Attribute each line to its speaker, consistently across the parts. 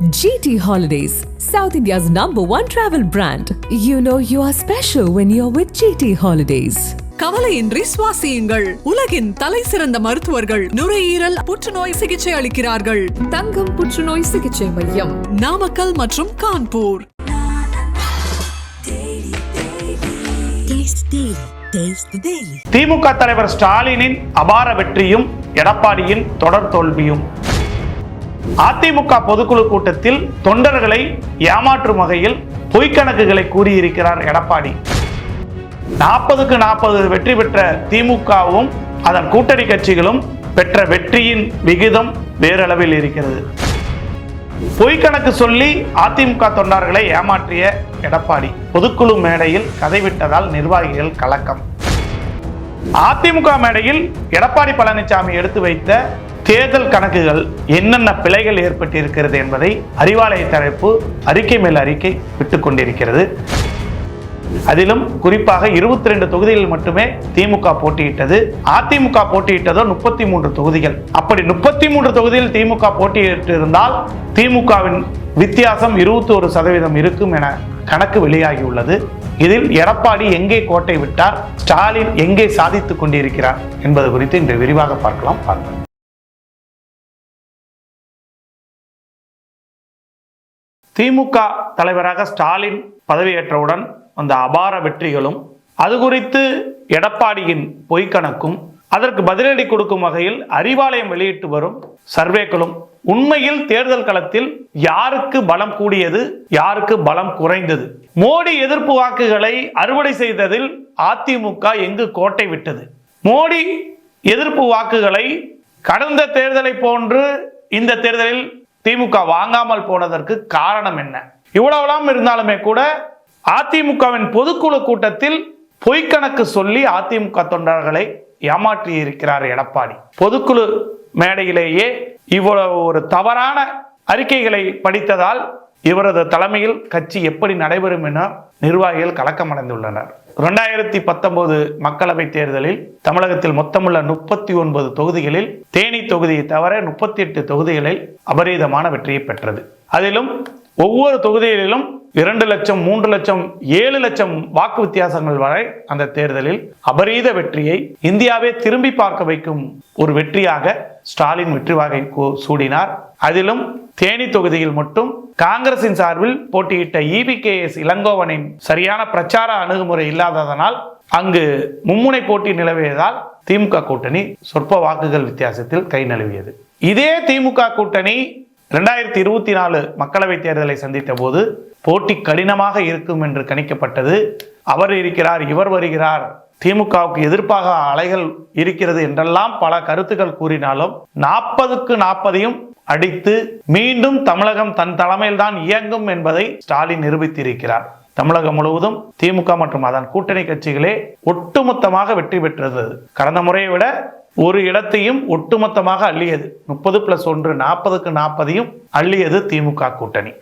Speaker 1: GT Holidays, South India's number one travel brand. You know you are special when you're with GT Holidays.
Speaker 2: கவலையின்றி சுவாசியுங்கள். உலகின் தலை சிறந்த மருத்துவர்கள் நுரையீரல் புற்றுநோய் சிகிச்சை அளிக்கிறார்கள்.
Speaker 1: தங்கம் புற்றுநோய் சிகிச்சை மையம்.
Speaker 2: நாமக்கல் மற்றும் கான்பூர்.
Speaker 3: திமுக தலைவர் ஸ்டாலினின் அபார வெற்றியும் எடப்பாடியின் தொடர் தோல்வியும். அதிமுக பொதுக்குழு கூட்டத்தில் தொண்டர்களை ஏமாற்றும் வகையில் பொய்க்கணக்குகளை கூறியிருக்கிறார் எடப்பாடி. நாற்பதுக்கு நாற்பது வெற்றி பெற்ற திமுகவும் அதன் கூட்டணி கட்சிகளும் பெற்ற வெற்றியின் விகிதம் வேறளவில் இருக்கிறது. பொய்க்கணக்கு சொல்லி அதிமுக தொண்டர்களை ஏமாற்றிய எடப்பாடி பொதுக்குழு மேடையில் கதைவிட்டதால் நிர்வாகிகள் கலக்கம். அதிமுக மேடையில் எடப்பாடி பழனிசாமி எடுத்து வைத்த தேர்தல் கணக்குகள் என்னென்ன பிழைகள் ஏற்பட்டிருக்கிறது என்பதை அறிவாலய தரப்பு அறிக்கை மேல் அறிக்கை விட்டுக் கொண்டிருக்கிறது. அதிலும் குறிப்பாக இருபத்தி ரெண்டு தொகுதிகளில் மட்டுமே திமுக போட்டியிட்டது. அதிமுக போட்டியிட்டதோ முப்பத்தி மூன்று தொகுதிகள். அப்படி முப்பத்தி மூன்று தொகுதியில் திமுக போட்டியிட்டிருந்தால் திமுகவின் வித்தியாசம் இருபத்தி ஒரு சதவீதம் இருக்கும் என கணக்கு வெளியாகியுள்ளது. இதில் எடப்பாடி எங்கே கோட்டை விட்டார் ஸ்டாலின் எங்கே சாதித்துக் கொண்டிருக்கிறார் என்பது குறித்து இன்று விரிவாக பார்க்கலாம் பார்க்கலாம். திமுக தலைவராக ஸ்டாலின் பதவியேற்றவுடன் வந்த அபார வெற்றிகளும் அது குறித்து எடப்பாடியின் பொய்க்கணக்கும் அதற்கு பதிலடி கொடுக்கும் வகையில் அறிவாலயம் வெளியிட்டு வரும் சர்வேக்களும் உண்மையில் தேர்தல் களத்தில் யாருக்கு பலம் கூடியது யாருக்கு பலம் குறைந்தது? மோடி எதிர்ப்பு வாக்குகளை அறுவடை செய்ததில் அதிமுக எங்கு கோட்டை விட்டது? மோடி எதிர்ப்பு வாக்குகளை கடந்த தேர்தலை போன்று இந்த தேர்தலில் திமுக வாங்காமல் போனதற்கு காரணம் என்ன? இவ்வளவுலாம் இருந்தாலுமே கூட அதிமுகவின் பொதுக்குழு கூட்டத்தில் பொய்க்கணக்கு சொல்லி அதிமுக தொண்டர்களை ஏமாற்றி இருக்கிறார் எடப்பாடி. பொதுக்குழு மேடையிலேயே இவ்வளவு ஒரு தவறான அறிக்கைகளை படித்ததால் இவரது தலைமையில் கட்சி எப்படி நடைபெறும் என நிர்வாகிகள் கலக்கமடைந்துள்ளனர். இரண்டாயிரத்தி பத்தொன்பது மக்களவை தேர்தலில் தமிழகத்தில் மொத்தமுள்ள முப்பத்தி ஒன்பது தொகுதிகளில் தேனி தொகுதியை தவிர முப்பத்தி எட்டு தொகுதிகளில் அபரீதமான வெற்றியை பெற்றது. அதிலும் ஒவ்வொரு தொகுதிகளிலும் இரண்டு லட்சம் மூன்று லட்சம் ஏழு லட்சம் வாக்கு வித்தியாசங்கள் வரை அந்த தேர்தலில் அபரீத வெற்றியை இந்தியாவே திரும்பி பார்க்க வைக்கும் ஒரு வெற்றியாக ஸ்டாலின் வெற்றி வாகை சூடினார். அதிலும் தேனி தொகுதியில் மட்டும் காங்கிரசின் சார்பில் போட்டியிட்ட இபி கே எஸ் இளங்கோவனின் சரியான பிரச்சார அணுகுமுறை இல்லாததனால் அங்கு மும்முனை போட்டி நிலவியதால் திமுக கூட்டணி சொற்ப வாக்குகள் வித்தியாசத்தில் கை நழுவியது. இதே திமுக கூட்டணி இரண்டாயிரத்தி இருபத்தி நாலு மக்களவைத் தேர்தலை சந்தித்த போது போட்டி கடினமாக இருக்கும் என்று கணிக்கப்பட்டது. அவர் இருக்கிறார் இவர் வருகிறார். திமுகவுக்கு எதிர்ப்பாக அலைகள் இருக்கிறது என்றெல்லாம் பல கருத்துக்கள் கூறினாலும் நாற்பதுக்கு நாற்பதையும் அடித்து மீண்டும் தமிழகம் தன் தலைமையில்தான் இயங்கும் என்பதை ஸ்டாலின் நிரூபித்திருக்கிறார். தமிழகம் முழுவதும் திமுக மற்றும் அதன் கூட்டணி கட்சிகளே ஒட்டுமொத்தமாக வெற்றி பெற்றது. கடந்த முறையை விட ஒரு இடத்தையும் ஒட்டுமொத்தமாக அள்ளியது முப்பது பிளஸ் ஒன்று நாற்பதுக்கு நாற்பதையும் அள்ளியது திமுக கூட்டணி.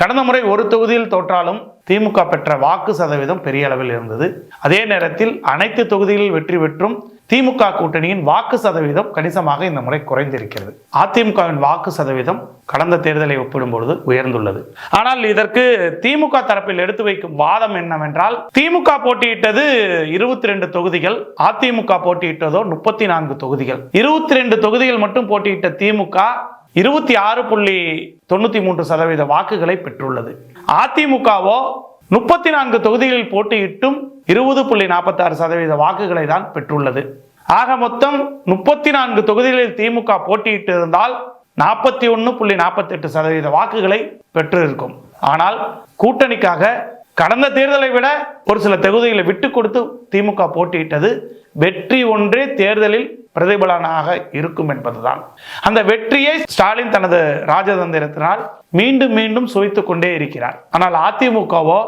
Speaker 3: கடந்த முறை ஒரு தொகுதியில் தோற்றாலும் திமுக பெற்ற வாக்கு சதவீதம் பெரிய அளவில் இருந்தது. அதே நேரத்தில் அனைத்து தொகுதிகளில் வெற்றி பெற்றும் திமுக கூட்டணியின் வாக்கு சதவீதம் கணிசமாக இந்த முறை குறைந்திருக்கிறது. அதிமுகவின் வாக்கு சதவீதம் கடந்த தேர்தலை ஒப்பிடும்பொழுது உயர்ந்துள்ளது. ஆனால் இதற்கு திமுக தரப்பில் எடுத்து வைக்கும் வாதம் என்னவென்றால் திமுக போட்டியிட்டது இருபத்தி ரெண்டு தொகுதிகள் அதிமுக போட்டியிட்டதோ முப்பத்தி நான்கு தொகுதிகள். இருபத்தி ரெண்டு தொகுதிகள் மட்டும் போட்டியிட்ட திமுக இருபத்தி ஆறு புள்ளி தொண்ணூத்தி மூன்று சதவீத வாக்குகளை பெற்றுள்ளது. அதிமுகவோ முப்பத்தி நான்கு தொகுதிகளில் போட்டியிட்டும் இருபது புள்ளி நாற்பத்தி ஆறு சதவீத வாக்குகளை தான் பெற்றுள்ளது. ஆக மொத்தம் முப்பத்தி நான்கு தொகுதிகளில் திமுக போட்டியிட்டு இருந்தால் நாற்பத்தி ஒன்று புள்ளி நாற்பத்தி எட்டு சதவீத வாக்குகளை பெற்றிருக்கும். ஆனால் கூட்டணிக்காக கடந்த தேர்தலை விட ஒரு சில தொகுதிகளை விட்டு கொடுத்து திமுக போட்டியிட்டது. வெற்றி ஒன்றே தேர்தலில் பிரதிபலனாக இருக்கும் என்பதுதான். அந்த வெற்றியை ஸ்டாலின் தனது ராஜதந்திரத்தினால் மீண்டும் மீண்டும் சுவைத்துக் கொண்டே இருக்கிறார். ஆனால் அதிமுகவோ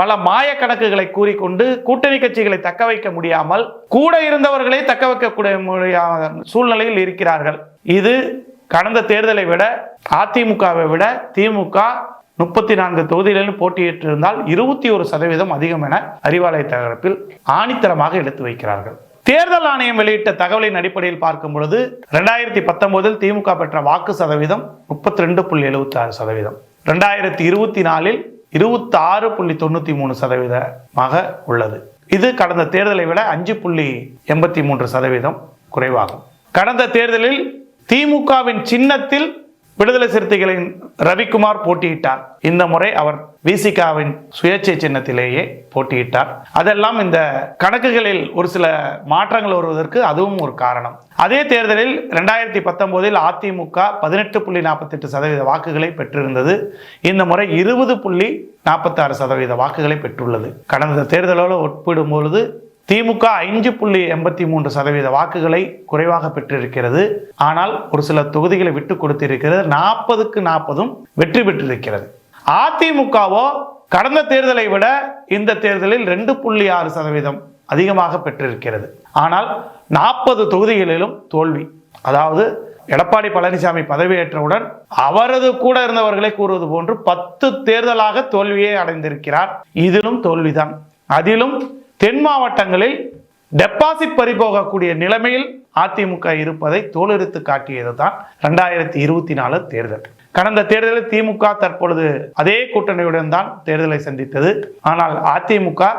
Speaker 3: பல மாய கணக்குகளை கூறிக்கொண்டு கூட்டணி கட்சிகளை தக்க வைக்க முடியாமல் கூட இருந்தவர்களே தக்க வைக்கக்கூடிய முடியாத சூழ்நிலையில் இருக்கிறார்கள். இது கடந்த தேர்தலை விட அதிமுகவை விட திமுக முப்பத்தி நான்கு தொகுதிகளிலும் போட்டியிட்டிருந்தால் இருபத்தி ஒரு சதவீதம் அதிகம் என அறிவாலய தரப்பில் ஆணித்தரமாக எடுத்து வைக்கிறார்கள். தேர்தல் ஆணையம் வெளியிட்ட தகவலின் அடிப்படையில் பார்க்கும் பொழுது ரெண்டாயிரத்தி பத்தொன்பதில் திமுக பெற்ற வாக்கு சதவீதம் முப்பத்தி ரெண்டு புள்ளி எழுபத்தி ஆறு சதவீதம். ரெண்டாயிரத்தி இருபத்தி நாலில் இருபத்தி ஆறு புள்ளி தொண்ணூற்றி மூணு சதவீதமாக உள்ளது. இது கடந்த தேர்தலை விட அஞ்சு புள்ளி எண்பத்தி மூன்று சதவீதம் குறைவாகும். கடந்த தேர்தலில் திமுகவின் சின்னத்தில் விடுதலை சிறுத்தைகளின் ரவிக்குமார் போட்டியிட்டார். இந்த முறை அவர் விசிகாவின் சுயேட்சை சின்னத்திலேயே போட்டியிட்டார். அதெல்லாம் இந்த கணக்குகளில் ஒரு சில மாற்றங்கள் வருவதற்கு அதுவும் ஒரு காரணம். அதே தேர்தலில் ரெண்டாயிரத்தி பத்தொன்பதில் அதிமுக பதினெட்டு புள்ளி நாற்பத்தெட்டு சதவீத வாக்குகளை பெற்றிருந்தது. இந்த முறை இருபது புள்ளி நாற்பத்தாறு சதவீத வாக்குகளை பெற்றுள்ளது. கடந்த தேர்தலோடு ஒப்பிடும் பொழுது திமுக ஐந்து புள்ளி எண்பத்தி மூன்று சதவீத வாக்குகளை குறைவாக பெற்றிருக்கிறது. ஆனால் ஒரு சில தொகுதிகளை விட்டு கொடுத்திருக்கிறது. நாற்பதுக்கு நாற்பதும் வெற்றி பெற்றிருக்கிறது. அதிமுகவோ கடந்த தேர்தலை விட இந்த தேர்தலில் ரெண்டு புள்ளி ஆறு சதவீதம் அதிகமாக பெற்றிருக்கிறது. ஆனால் நாற்பது தொகுதிகளிலும் தோல்வி. அதாவது எடப்பாடி பழனிசாமி பதவியேற்றவுடன் அவரது கூட இருந்தவர்களை கூறுவது போன்று பத்து தேர்தலாக தோல்வியை அடைந்திருக்கிறார். இதிலும் தோல்விதான். அதிலும் தென் மாவட்டங்களில் டெபாசிட் பறிபோகக்கூடிய நிலைமையில் அதிமுக இருப்பதை தோலெடுத்து காட்டியது தான் ரெண்டாயிரத்தி இருபத்தி நாலு தேர்தல். கடந்த தேர்தலில் திமுக தற்பொழுது அதே கூட்டணியுடன் தான் தேர்தலை சந்தித்தது. ஆனால் அதிமுக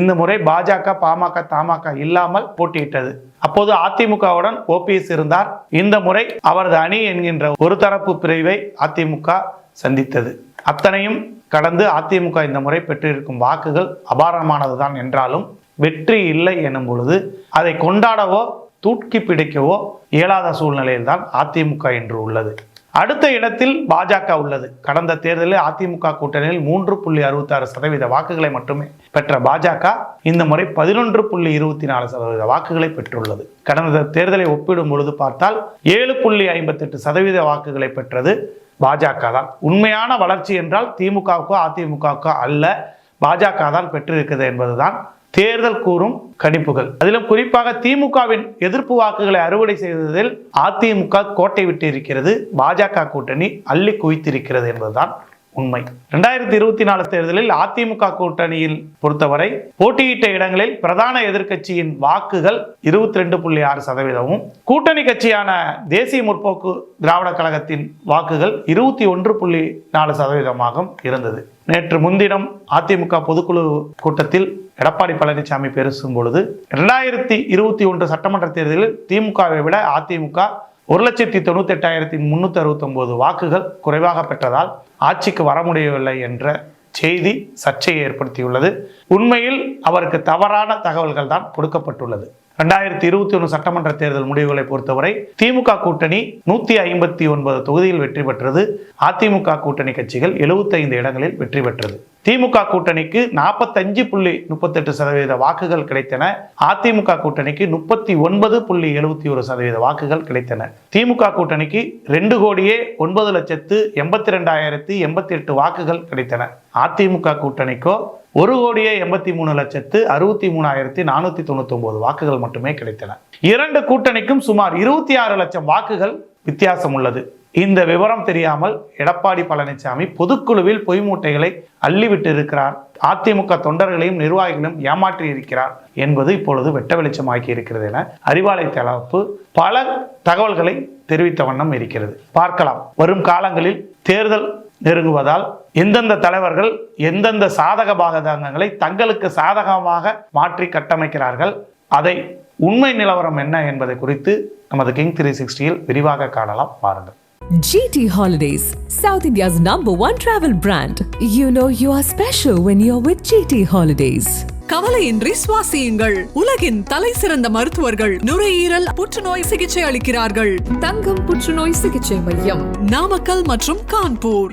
Speaker 3: இந்த முறை பாஜக பாமக தமாக இல்லாமல் போட்டியிட்டது. அப்போது அதிமுகவுடன் ஓபிஎஸ் இருந்தார். இந்த முறை அவரது அணி என்கின்ற ஒரு தரப்பு பிரிவை அதிமுக சந்தித்தது. அத்தனையும் கடந்து அதிமுக இந்த முறை பெற்றிருக்கும் வாக்குகள் அபாரமானதுதான் என்றாலும் வெற்றி இல்லை எனும் பொழுது அதை கொண்டாடவோ தூக்கி பிடிக்கவோ இயலாத சூழ்நிலையில் தான் அதிமுக இன்று உள்ளது. அடுத்த இடத்தில் பாஜக உள்ளது. கடந்த தேர்தலில் அதிமுக கூட்டணியில் மூன்று புள்ளி அறுபத்தாறு சதவீத வாக்குகளை மட்டுமே பெற்ற பாஜக இந்த முறை பதினொன்று புள்ளி இருபத்தி நாலு சதவீத வாக்குகளை பெற்றுள்ளது. கடந்த தேர்தலை ஒப்பிடும் பொழுது பார்த்தால் ஏழு புள்ளி ஐம்பத்தெட்டு சதவீத வாக்குகளை பெற்றது பாஜக தான் உண்மையான வளர்ச்சி என்றால் திமுகவுக்கோ அதிமுகவுக்கோ அல்ல. பாஜக தான் பெற்றிருக்கிறது என்பதுதான் தேர்தல் கூறும் கணிப்புகள். அதிலும் குறிப்பாக திமுகவின் எதிர்ப்பு வாக்குகளை அறுவடை செய்ததில் அதிமுக கோட்டை விட்டு இருக்கிறது பாஜக கூட்டணி அள்ளி குவித்திருக்கிறது என்பதுதான் உண்மை. ரெண்டாயிரத்தி இருபத்தி நாலு தேர்தலில் அதிமுக கூட்டணியில் பொறுத்தவரை போட்டியிட்ட இடங்களில் பிரதான எதிர்க்கட்சியின் வாக்குகள் இருபத்தி ரெண்டு புள்ளி ஆறு சதவீதமும் கூட்டணி கட்சியான தேசிய முற்போக்கு திராவிட கழகத்தின் வாக்குகள் இருபத்தி ஒன்று புள்ளி நாலு சதவீதமாகவும் இருந்தது. நேற்று முன்தினம் அதிமுக பொதுக்குழு கூட்டத்தில் எடப்பாடி பழனிசாமி பேசும் பொழுது இரண்டாயிரத்தி இருபத்தி ஒன்று சட்டமன்ற தேர்தலில் திமுகவை விட அதிமுக ஒரு லட்சத்தி தொண்ணூத்தி எட்டாயிரத்தி முன்னூத்தி அறுபத்தி வாக்குகள் குறைவாக பெற்றதால் ஆட்சிக்கு வர முடியவில்லை என்ற செய்தி சர்ச்சையை ஏற்படுத்தியுள்ளது. உண்மையில் அவருக்கு தவறான தகவல்கள் தான் கொடுக்கப்பட்டுள்ளது. ரெண்டாயிரத்தி இருபத்தி ஒன்று சட்டமன்ற தேர்தல் முடிவுகளை பொறுத்தவரை திமுக கூட்டணி நூத்தி ஐம்பத்தி ஒன்பது தொகுதியில் வெற்றி பெற்றது. அதிமுக கூட்டணி கட்சிகள் 75 இடங்களில் வெற்றி பெற்றது. திமுக கூட்டணிக்கு நாற்பத்தஞ்சு புள்ளி முப்பத்தெட்டு சதவீத வாக்குகள் கிடைத்தன. அதிமுக கூட்டணிக்கு முப்பத்தி ஒன்பது புள்ளி எழுபத்தி ஒரு சதவீத வாக்குகள் கிடைத்தன. திமுக கூட்டணிக்கு ரெண்டு கோடியே ஒன்பது லட்சத்து எண்பத்தி ரெண்டாயிரத்தி எண்பத்தி எட்டு வாக்குகள் கிடைத்தன. அதிமுக கூட்டணிக்கோ ஒரு கோடியே எண்பத்தி மூணு லட்சத்து அறுபத்தி மூணாயிரத்தி நானூத்தி தொண்ணூத்தி ஒன்பது வாக்குகள் மட்டுமே கிடைத்தன. இரண்டு கூட்டணிக்கும் சுமார் இருபத்தி ஆறு லட்சம் வாக்குகள் வித்தியாசம் உள்ளது. இந்த விவரம் தெரியாமல் எடப்பாடி பழனிசாமி பொதுக்குழுவில் பொய் மூட்டைகளை அள்ளிவிட்டு இருக்கிறார். அதிமுக தொண்டர்களையும் நிர்வாகிகளையும் ஏமாற்றி இருக்கிறார் என்பது இப்பொழுது வெட்ட வெளிச்சமாக்கி இருக்கிறது என அறிவாலை தளப்பு பல தகவல்களை தெரிவித்த வண்ணம் இருக்கிறது. பார்க்கலாம். வரும் காலங்களில் தேர்தல் நெருங்குவதால் எந்தெந்த தலைவர்கள் எந்தெந்த சாதக பாகதங்களை தங்களுக்கு சாதகமாக மாற்றி கட்டமைக்கிறார்கள் அதை உண்மை நிலவரம் என்ன என்பதை குறித்து நமது கிங் த்ரீ சிக்ஸ்டியில் விரிவாக காணலாம். பாருங்கள்
Speaker 1: GT Holidays, South India's number one travel brand. You know you are special when you're with GT Holidays.
Speaker 2: கவலையின்றி சுவாசியுங்கள். உலகின் தலை சிறந்த மருத்துவர்கள் நுரையீரல் புற்றுநோய் சிகிச்சை அளிக்கிறார்கள்.
Speaker 4: தங்கம் புற்றுநோய் சிகிச்சை மையம்
Speaker 2: நாமக்கல் மற்றும் கான்பூர்.